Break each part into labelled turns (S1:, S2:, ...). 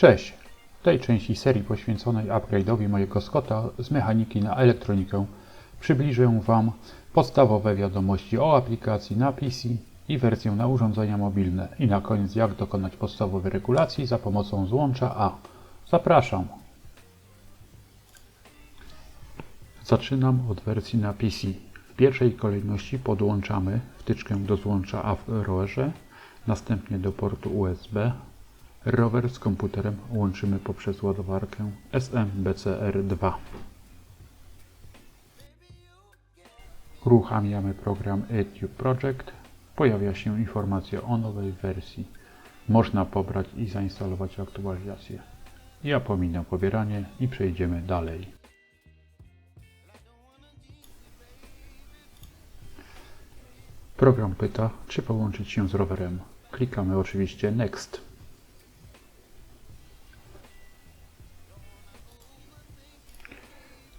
S1: Cześć! W tej części serii poświęconej upgrade'owi mojego Scotta z mechaniki na elektronikę przybliżę Wam podstawowe wiadomości o aplikacji na PC i wersję na urządzenia mobilne i na koniec jak dokonać podstawowej regulacji za pomocą złącza A. Zapraszam! Zaczynam od wersji na PC. W pierwszej kolejności podłączamy wtyczkę do złącza A w rowerze, następnie do portu USB. Rower z komputerem łączymy poprzez ładowarkę SMBCR2. Uruchamiamy program eTube Project. Pojawia się informacja o nowej wersji. Można pobrać i zainstalować aktualizację. Ja pominę pobieranie i przejdziemy dalej. Program pyta, czy połączyć się z rowerem. Klikamy oczywiście Next.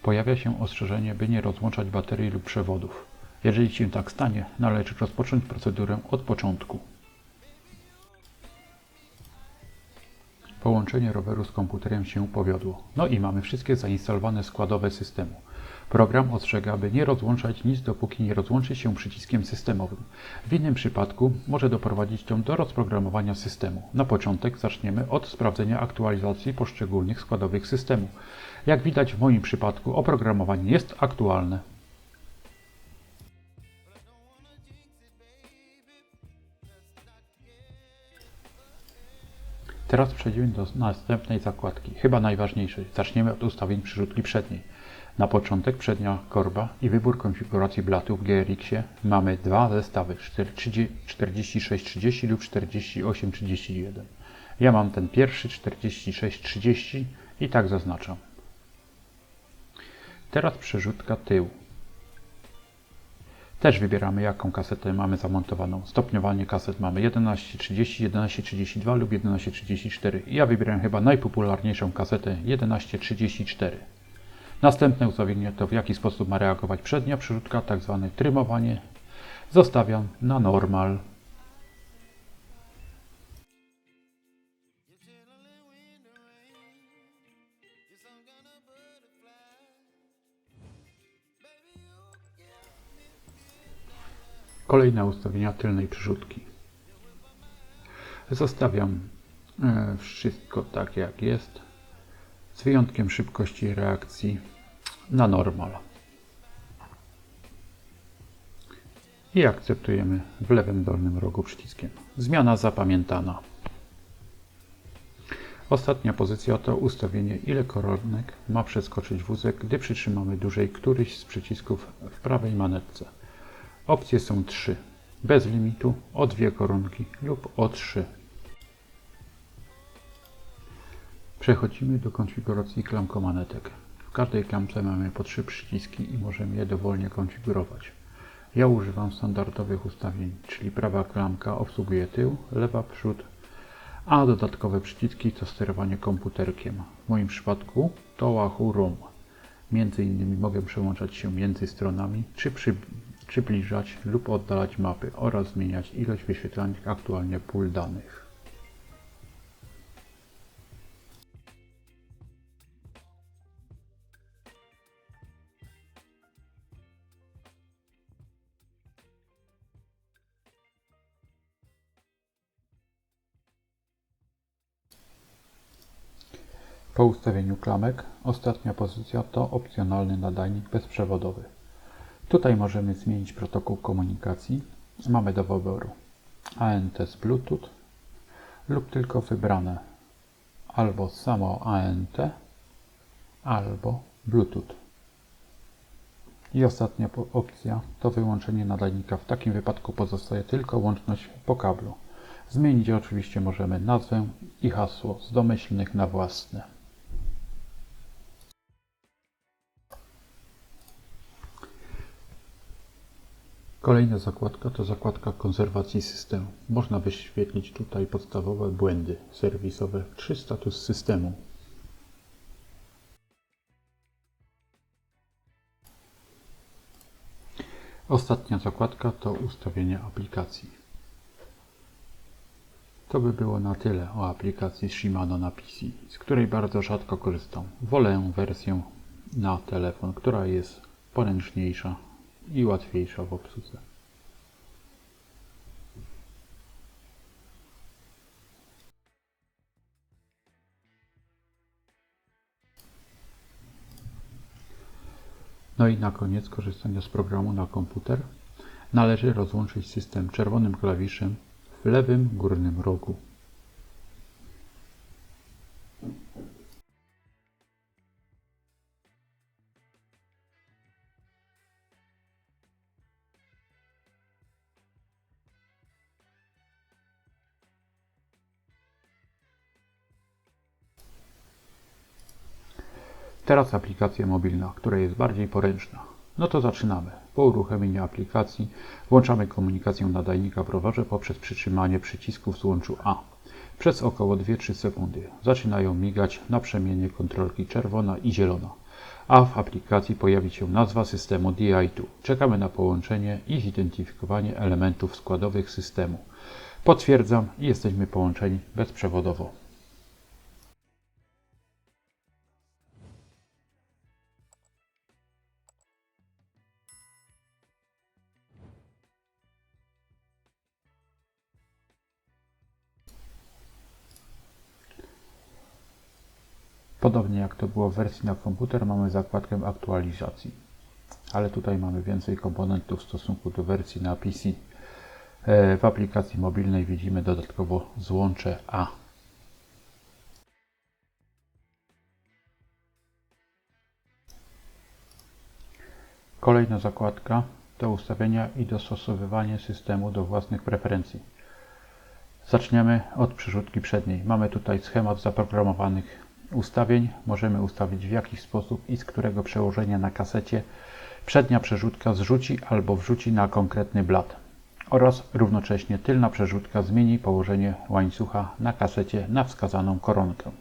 S1: Pojawia się ostrzeżenie, by nie rozłączać baterii lub przewodów. Jeżeli się tak stanie, należy rozpocząć procedurę od początku. Połączenie roweru z komputerem się powiodło. No i mamy wszystkie zainstalowane składowe systemu. Program ostrzega, by nie rozłączać nic, dopóki nie rozłączy się przyciskiem systemowym. W innym przypadku może doprowadzić to do rozprogramowania systemu. Na początek zaczniemy od sprawdzenia aktualizacji poszczególnych składowych systemu. Jak widać w moim przypadku oprogramowanie jest aktualne. Teraz przejdziemy do następnej zakładki, chyba najważniejszej. Zaczniemy od ustawień przyrzutki przedniej. Na początek przednia korba i wybór konfiguracji blatów w GRX-ie mamy dwa zestawy 4630 lub 4831. Ja mam ten pierwszy 4630 i tak zaznaczam. Teraz przerzutka tył. Też wybieramy jaką kasetę mamy zamontowaną. Stopniowanie kaset mamy 1130, 1132 lub 1134. Ja wybieram chyba najpopularniejszą kasetę 1134. Następne ustawienie to w jaki sposób ma reagować przednia przerzutka, tak zwane trymowanie. Zostawiam na normal. Kolejne ustawienia tylnej przyrzutki. Zostawiam e, wszystko tak jak jest, z wyjątkiem szybkości reakcji na normal. I akceptujemy w lewym dolnym rogu przyciskiem. Zmiana zapamiętana. Ostatnia pozycja to ustawienie ile koronek ma przeskoczyć wózek, gdy przytrzymamy dłużej któryś z przycisków w prawej manetce. Opcje są trzy. Bez limitu, o dwie koronki lub o trzy. Przechodzimy do konfiguracji klamkomanetek. W każdej klamce mamy po trzy przyciski i możemy je dowolnie konfigurować. Ja używam standardowych ustawień, czyli prawa klamka obsługuje tył, lewa przód, a dodatkowe przyciski to sterowanie komputerkiem. W moim przypadku to Wahoo Room. Między innymi mogę przełączać się między stronami, czy przy, przybliżać lub oddalać mapy oraz zmieniać ilość wyświetlanych aktualnie pól danych. Po ustawieniu klamek, ostatnia pozycja to opcjonalny nadajnik bezprzewodowy. Tutaj możemy zmienić protokół komunikacji. Mamy do wyboru ANT z Bluetooth lub tylko wybrane albo samo ANT, albo Bluetooth. I ostatnia opcja to wyłączenie nadajnika. W takim wypadku pozostaje tylko łączność po kablu. Zmienić oczywiście możemy nazwę i hasło z domyślnych na własne. Kolejna zakładka to zakładka konserwacji systemu. Można wyświetlić tutaj podstawowe błędy serwisowe czy status systemu. Ostatnia zakładka to ustawienie aplikacji. To by było na tyle o aplikacji Shimano na PC, z której bardzo rzadko korzystam. Wolę wersję na telefon, która jest poręczniejsza i łatwiejsza w obsłudze. No i na koniec korzystania z programu na komputer należy rozłączyć system czerwonym klawiszem w lewym górnym rogu. Teraz aplikacja mobilna, która jest bardziej poręczna. No to zaczynamy. Po uruchomieniu aplikacji włączamy komunikację nadajnika rowerze poprzez przytrzymanie przycisku w złączu A. Przez około 2-3 sekundy zaczynają migać naprzemiennie kontrolki czerwona i zielona, a w aplikacji pojawi się nazwa systemu DI2. Czekamy na połączenie i zidentyfikowanie elementów składowych systemu. Potwierdzam i jesteśmy połączeni bezprzewodowo. Podobnie jak to było w wersji na komputer, mamy zakładkę aktualizacji. Ale tutaj mamy więcej komponentów w stosunku do wersji na PC. E, w aplikacji mobilnej widzimy dodatkowo złącze A. Kolejna zakładka to ustawienia i dostosowywanie systemu do własnych preferencji. Zaczniemy od przerzutki przedniej. Mamy tutaj schemat zaprogramowanych ustawień możemy ustawić w jaki sposób i z którego przełożenia na kasecie przednia przerzutka zrzuci albo wrzuci na konkretny blat oraz równocześnie tylna przerzutka zmieni położenie łańcucha na kasecie na wskazaną koronkę.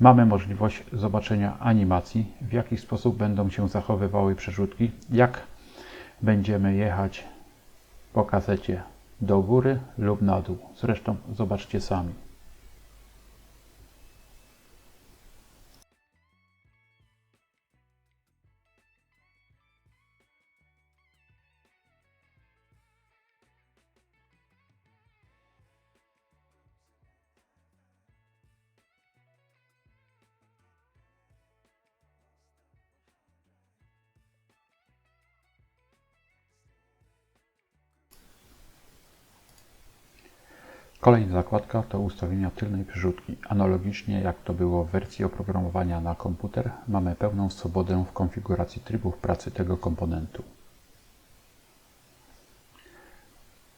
S1: Mamy możliwość zobaczenia animacji, w jaki sposób będą się zachowywały przerzutki, jak będziemy jechać po kasecie do góry lub na dół. Zresztą zobaczcie sami. Kolejna zakładka to ustawienia tylnej przerzutki. Analogicznie jak to było w wersji oprogramowania na komputer, mamy pełną swobodę w konfiguracji trybów pracy tego komponentu.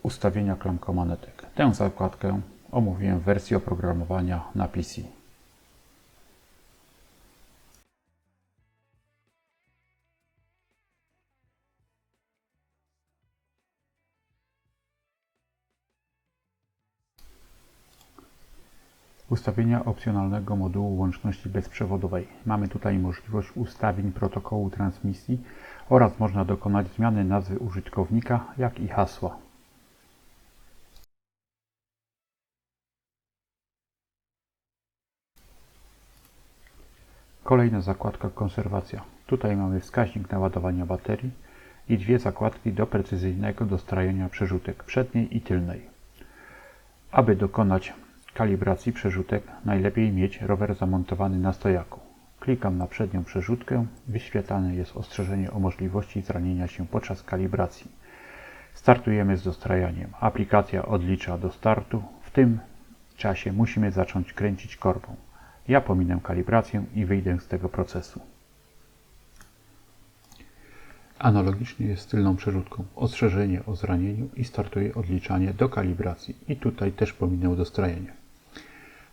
S1: Ustawienia klamkomanetek. Tę zakładkę omówiłem w wersji oprogramowania na PC. Ustawienia opcjonalnego modułu łączności bezprzewodowej. Mamy tutaj możliwość ustawień protokołu transmisji oraz można dokonać zmiany nazwy użytkownika, jak i hasła. Kolejna zakładka konserwacja. Tutaj mamy wskaźnik naładowania baterii i dwie zakładki do precyzyjnego dostrajania przerzutek przedniej i tylnej. Aby dokonać kalibracji przerzutek najlepiej mieć rower zamontowany na stojaku. Klikam na przednią przerzutkę, wyświetlane jest ostrzeżenie o możliwości zranienia się podczas kalibracji. Startujemy z dostrajaniem. Aplikacja odlicza do startu. W tym czasie musimy zacząć kręcić korbą. Ja pominę kalibrację i wyjdę z tego procesu. Analogicznie jest z tylną przerzutką. Ostrzeżenie o zranieniu i startuje odliczanie do kalibracji. I tutaj też pominę dostrajanie.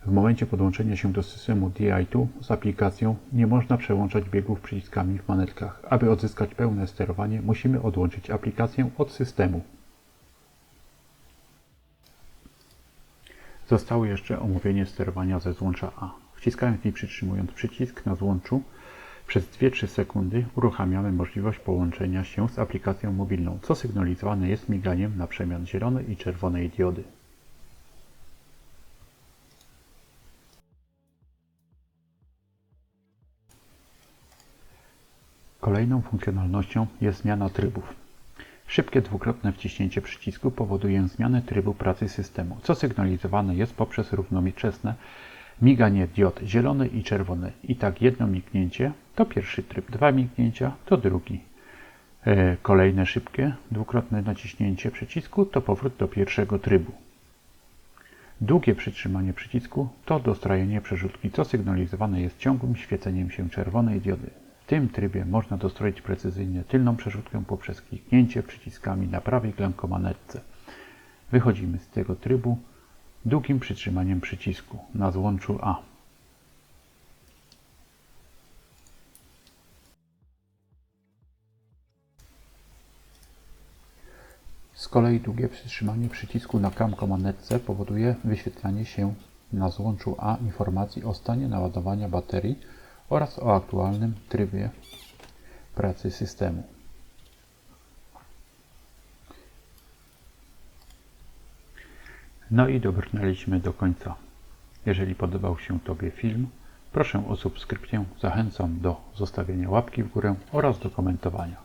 S1: W momencie podłączenia się do systemu DI2 z aplikacją nie można przełączać biegów przyciskami w manetkach. Aby odzyskać pełne sterowanie, musimy odłączyć aplikację od systemu. Zostało jeszcze omówienie sterowania ze złącza A. Wciskając i przytrzymując przycisk na złączu, przez 2-3 sekundy uruchamiamy możliwość połączenia się z aplikacją mobilną, co sygnalizowane jest miganiem na przemian zielonej i czerwonej diody. Kolejną funkcjonalnością jest zmiana trybów. Szybkie dwukrotne wciśnięcie przycisku powoduje zmianę trybu pracy systemu, co sygnalizowane jest poprzez równoczesne miganie diod zielony i czerwony. I tak jedno mignięcie to pierwszy tryb, dwa mignięcia to drugi. E, Kolejne szybkie dwukrotne naciśnięcie przycisku to powrót do pierwszego trybu. Długie przytrzymanie przycisku to dostrojenie przerzutki, co sygnalizowane jest ciągłym świeceniem się czerwonej diody. W tym trybie można dostroić precyzyjnie tylną przerzutkę poprzez kliknięcie przyciskami na prawej klamkomanetce. Wychodzimy z tego trybu długim przytrzymaniem przycisku na złączu A. Z kolei długie przytrzymanie przycisku na klamkomanetce powoduje wyświetlanie się na złączu A informacji o stanie naładowania baterii oraz o aktualnym trybie pracy systemu. No i dobrnęliśmy do końca. Jeżeli podobał się Tobie film, proszę o subskrypcję, zachęcam do zostawienia łapki w górę oraz do komentowania.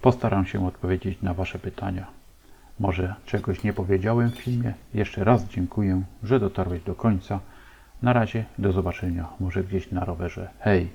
S1: Postaram się odpowiedzieć na Wasze pytania. Może czegoś nie powiedziałem w filmie? Jeszcze raz dziękuję, że dotarłeś do końca. Na razie, do zobaczenia, może gdzieś na rowerze. Hej!